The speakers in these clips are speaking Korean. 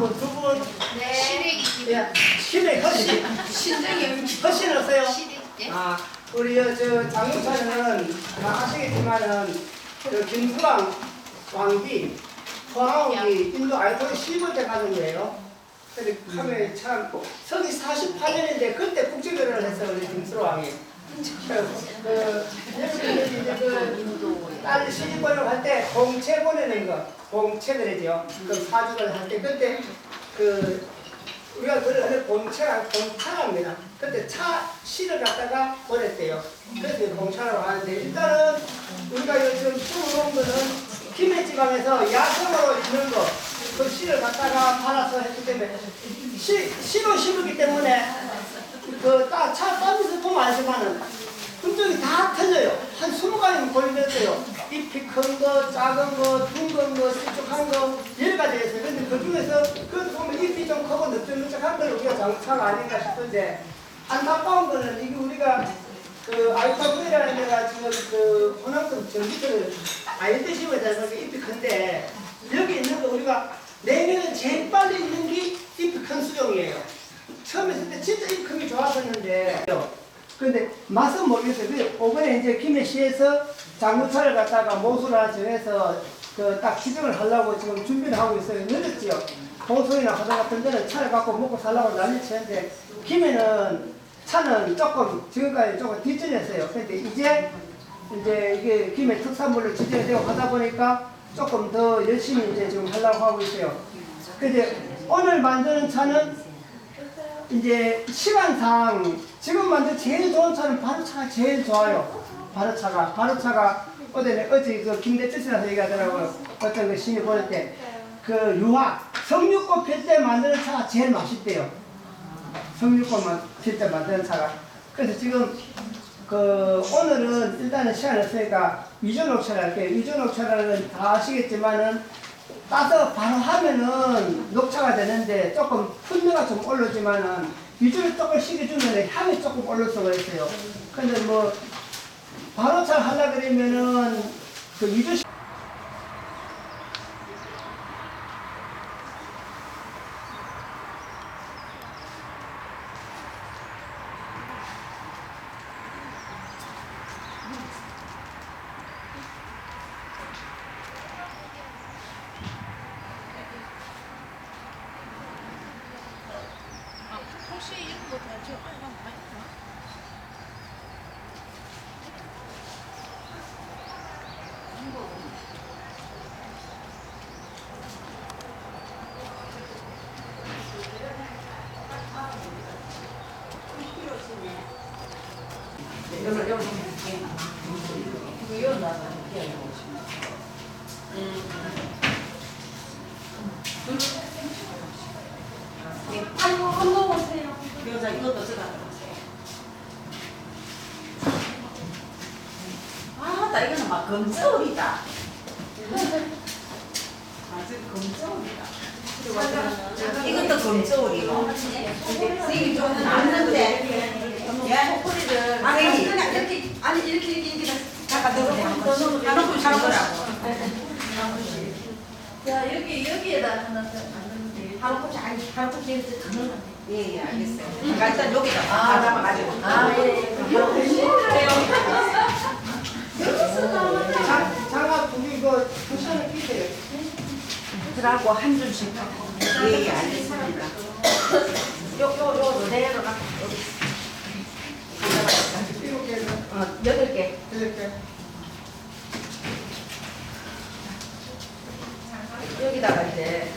분, 두 분, 네. 예, 신의 허신, 신정이 허신 어서요. 시댁. 아, 우리 여, 저 장군사는 다 아시겠지만은 저 김수랑 왕비, 포항이 인도 15대 가는 거예요. 근데 하면 참 성이 48년인데 그때 국제결혼을 했어요 우리 김수로 왕이. 그, 딸 시집 보내고 할때 공채 보내는 거, 공채 그러죠. 그 사주를 할 때 그때 그 우리가 그걸 하는 공차가 공차랍니다. 그때 차 씨를 갖다가 보냈대요. 그래서 공차라고 하는데 일단은 우리가 요즘 풀어놓은 거는 김해 지방에서 야생으로 있는 거, 그 씨를 갖다가 팔아서 했기 때문에 씨, 씨로 심었기 때문에 그차 따면서 보면 알지만은 품종이 다 틀려요. 한 20가지는 걸렸어요. 잎이 큰 거, 작은 거, 둥근 거, 뾰족한 거, 여러 가지 있어요. 근데 그 중에서 그 보면 잎이 좀 크고 넓적넓적한 걸 우리가 장차가 아닌가 싶은데 안타까운 거는 이게 우리가 그 알파고이라는 데가 지금 그 전기를 아이들 심어야 되는 게 잎이 큰데 여기 있는 거 우리가 내년은 제일 빨리 있는 게 잎이 큰 수종이에요. 처음에 했을 때 진짜 잎 크기 좋았었는데 근데 맛은 모르겠어요. 이번에 이제 김해시에서 장구차를 갖다가 모수라 정해서 그 딱 시정을 하려고 지금 준비를 하고 있어요. 늦었지요. 봉소이나 하다 같은 데는 차를 갖고 먹고 살라고 난리 치는데 김해는 차는 조금 지금까지 조금 뒷전이었어요. 근데 이제 이제 이게 김해 특산물로 지정이 되고 하다 보니까 조금 더 열심히 이제 지금 하려고 하고 있어요. 근데 오늘 만드는 차는 이제 시간상 지금 만든 제일 좋은 차는 바로차가 제일 좋아요. 바로차가 바로차가 어제 어제 그 김대철씨라서 얘기하더라고요. 어떤 그 신이 보낼 때그 유화 성육꽃 필 때 만드는 차가 제일 맛있대요. 성육꽃만 필 때 만드는 차가. 그래서 지금 그 오늘은 일단은 시간 없으니까 위조 녹차를 할게요. 위조 녹차라는 다 아시겠지만은 따서 바로 하면은 녹차가 되는데 조금 풍미가 좀 오르지만은 위주를 조금 식혀주면 향이 조금 오를 수가 있어요. 근데 뭐 바로 잘 하려 그러면은 그 위주 시- 혹시 이런 거 가지고 한번 봐요? 아이고 한 먹으세요. 여자 이것도 쓰다. 아, 나 이거는 막 검정이다. 아주 검정이다. 이것도 검정이고. 선생님 좀 낫는데. 야, 소리를. 아니, 그냥 이렇게, 아니, 이렇게, 이렇게, 이렇게. 잠깐 넣어보세요. 한 번씩 넣으라고. 자 여기 여기에다 하나 더 한 번씩, 아니, 한 번씩 이렇게 더 넣으면 돼. 예, 예, 알겠어요. 그러니까 일단 여기다 아, 다 담아가지고. 아 예. 장- 장갑 두개 이거 쿠션을 끼세요. 들하고 한 줄씩. 예, 예, 알겠습니다. 요, 요, 요, 그대로 가. 여기. 일곱 개는 어, 여덟 개. 이렇게. 여기다가 이제.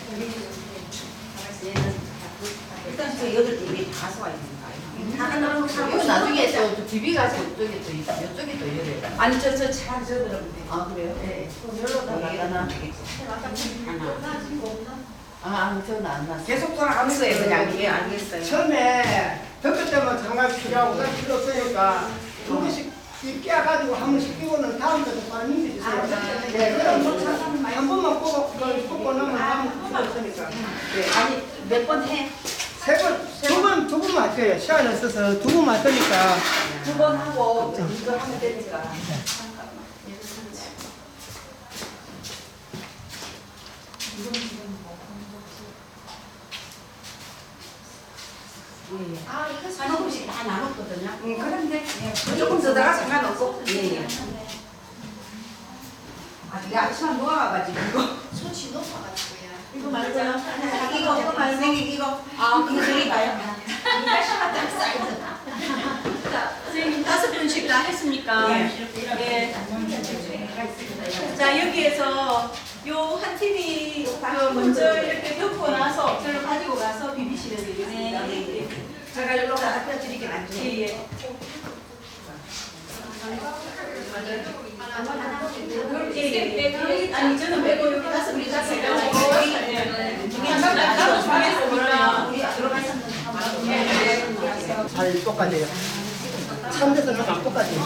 일단 저 여덟 개 위에 다 쏘아 있는 거예요. 다 하나 이거 나중에 또 비비가지고 이쪽에 또 있- 이쪽에 또 돼. 아니, 저, 저, 잘 저들은 돼. 아 그래요? 네. 열어다가 여기다 하나. 하나. 아 저는 안 났어. 계속 거예요, 그냥. 예, 알겠어요. 처음에 덮을 때만 장갑 필요하고 그다음 필요 없으니까 두 개씩 이 끼워가지고 한 번씩 끼고는 다음부터 바로 넘겨주세요. 네, 그럼 뭐한 번만 뽑아 그걸 뽑고 나면 다음 필요 없으니까. 네. 아니, 몇 번 해? 세 번, 두번 두 번 맞대요. 시간 없어서 두 번 맞으니까 두 번 하고 이거 하면 되니까. 잠깐만. 예. 아, 이거 조금씩 다 나눴거든요. 음, 그런데 예, 조금 더 나가 상관없고. 예, 예. 아, 이게 아침에 누워가지고 이거. 손이 높아가지고. 이거 말고요. 이거, 이거 말고. 이거. 아, 이거 드릴까요? 선생님 다섯 분씩 다 했습니까? 예. 예. 자 여기에서 요 한 팀이 그 먼저 이렇게 덮고 나서 저를 가지고 가서 비비시면 되겠습니다. 예. 제가 이거 갖다 드리게 낫죠. 예. 예. 아니 저는 빼고 여기 다섯 분이 다섯 분. 나도 좋아했으니까. 잘 똑같아요. 참대서 안 똑같아요.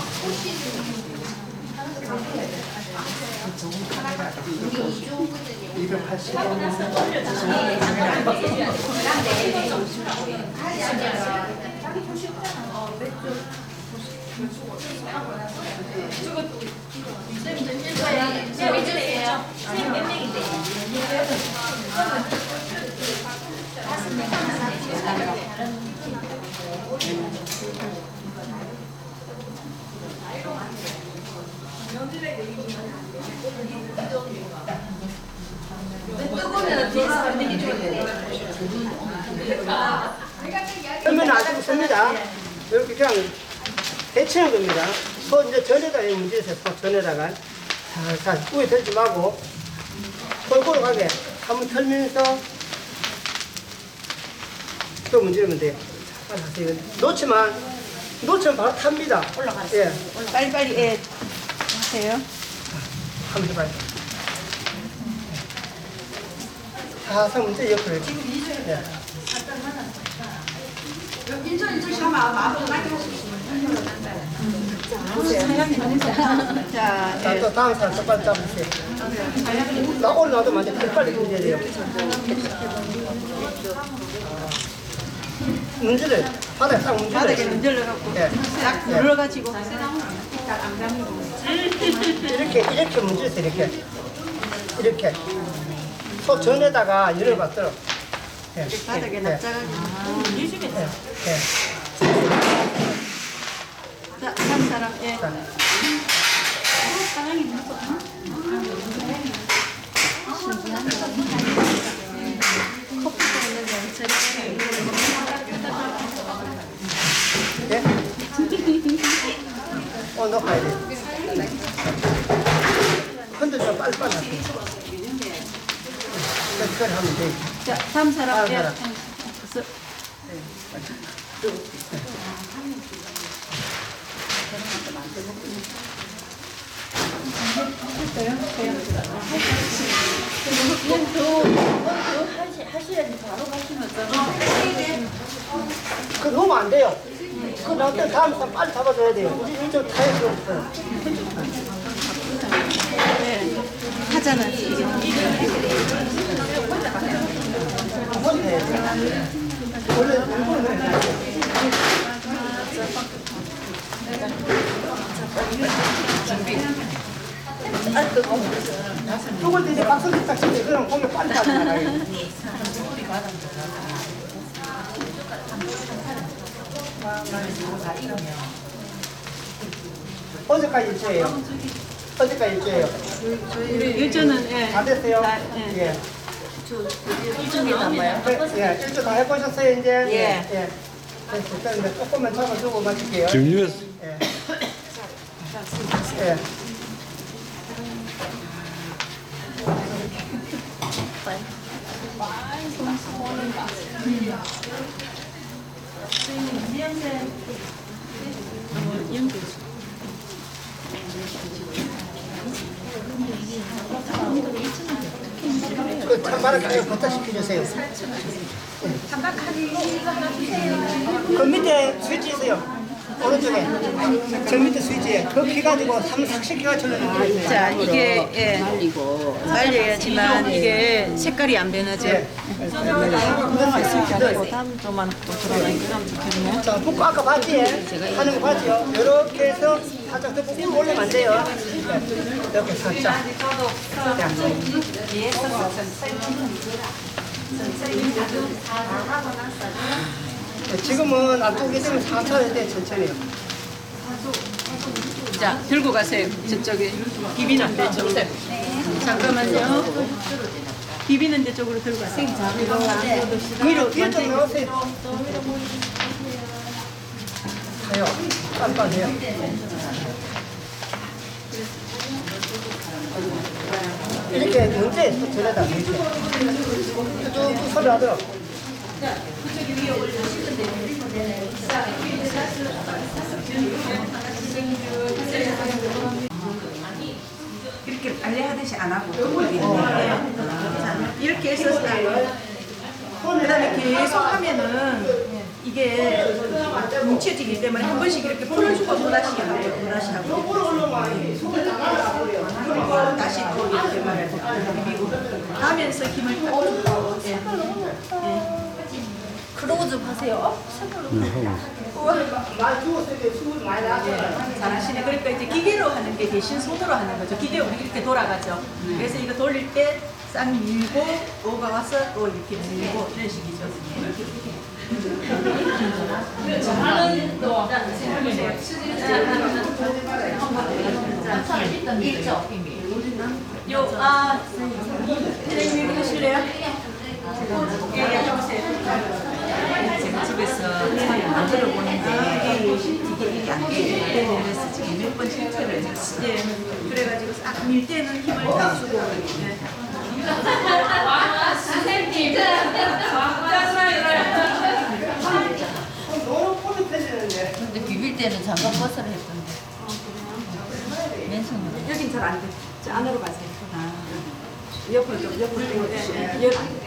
이중 그러면 아주 씁니다. 이렇게 그냥 데치는 겁니다. 손 이제 문제에서 손 전에다가 살살 뿌에 들지 말고 골고루 가게 한번 털면서 또 문지르면 돼요. 놓치면 놓치면 바로 탑니다. 올라가세요. 예, 빨리빨리 예. 하세요. 한번 해봐요. 항상 문제 옆으로 이렇게. 예. 인천 인천 시험 마음 맞게 자, 자, 또 다음 사람 똑바로 잡으세요. 나 오늘 나도 먼저 빨리 문제야 돼요. 문제를 바닥에 딱 문제를. 바닥에 문질러 갖고 예. 딱 눌러가지고 이렇게 이렇게 문제에서 이렇게 이렇게 소 전에다가 열어봤도록. 예. 바닥에 예. 납작하게 해주겠다. 예. 예. 자, 한 사람 예. 예? 어, 너 가야 돼. 근데 좀 빨리빨리 하세요. 그걸 하면 돼. 자, 다음 사람 다음 예. 사람. 그래서 그 놓으면 안 돼요. 그 나한테 다음 사람 빨리 잡아줘야 돼요. 이쪽 타일 필요 없어요. 하잖아. 해야 돼. 원래 일본은 해야 돼. 죽을 때 이제 박수 딱 치면 그럼 공격 빨리 가잖아요. 어제까지 일주예요. 어제까지 일주예요. 일전은 예. 다 됐어요? 다, 예. 예. 일주일 남아요? 예, 일주 다 해보셨어요, 이제? 예. 예. 됐어요. 이제 조금만 잡아주고 마칠게요. 예. 예. 그 찬바람 가게 부탁 시켜주세요. 그 밑에 스위치 있어요. 오른쪽에. 저 밑에 스위치에. 그 키가지고 3, 40개가 절로 자, 이게 예. 말려야지만 이게 색깔이 안 변하죠. 예. 담도만 들어가면 좋겠네. 자, 붓고 아까 봤지? 하는 거 봤죠? 이렇게 해서 살짝 더 붓고 올리면 안 돼요. 네. 이렇게 살짝. 자. 지금은 앞두기 때문에 천천히 돼 천천히요. 자, 들고 가세요. 저쪽에 비비는 데 쪽으로. 잠깐만요. 비비는 데 쪽으로 들고 가세요. 위로 뒤에 좀 넣으세요. 돼요. 깜빡해요. 이렇게 문제 저래다 이렇게 쭉 소리 하도록. 이렇게 빨래 하듯이 안 하고 자, 이렇게 해서 그다음에 계속 하면은 이게 뭉쳐지기 때문에 한 번씩 이렇게 풀어주고 또 다시 하고 또 다시 하고. 거꾸로 올라가면 손을 다 날아가버려. 그리고 다시 또 이렇게 말해서 비비고. 하면서 힘을 딱 주고. 예. 그러고 좀 하세요. 나잖아요. 잘하시네. 그러니까 이제 기계로 하는 게 대신 손으로 하는 거죠. 기계 우리 이렇게 돌아가죠. 그래서 이거 돌릴 때 싹 밀고 오가 와서 또 이렇게 밀고 이런 식이죠. 있죠. 요, 아, 선생님 하실래요? 예, 예, 해보세요. 집에서 잘 만들어 보는데 이게 이게 안. 그래서 지금 몇 번 실패를 했어요. 예, 그래가지고 싹 밀 때는 힘을 딱 주고. 예. 너무 펴지는데. 근데 비빌 때는 잠깐 벗어라 했던데. 맨손으로. 여긴 잘 안 돼. 저 안으로 가세요. 옆으로 좀 옆으로 좀 네, 색깔이 이쁘다. 안으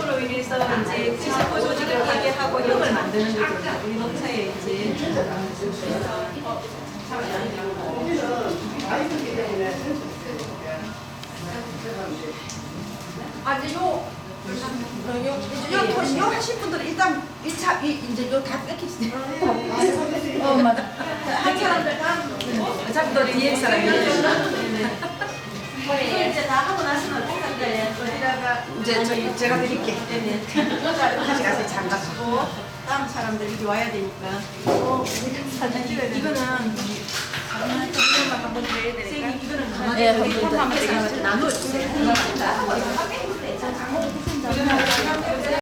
이걸 인해서 이제 지세포 조직을 하게 하고 혈을 만드는 거죠. 우리 농사에 이제 아, 이제 요, 요, 요, 요, 요 하신 분들은 일단 1차, 이, 이제 요다 뺏깁시다. 어, 맞아. 한 사람들 다, 어차피 너 뒤에 사람이 이제 저, 제가 드릴게. 다시 가서 장갑. 고 다음 사람들 이리 와야 되니까. 사진 찍어야 돼. 이거는 한번 드려야 되니까. 이거는 네, 한번 더. 한번 나눠 주세요.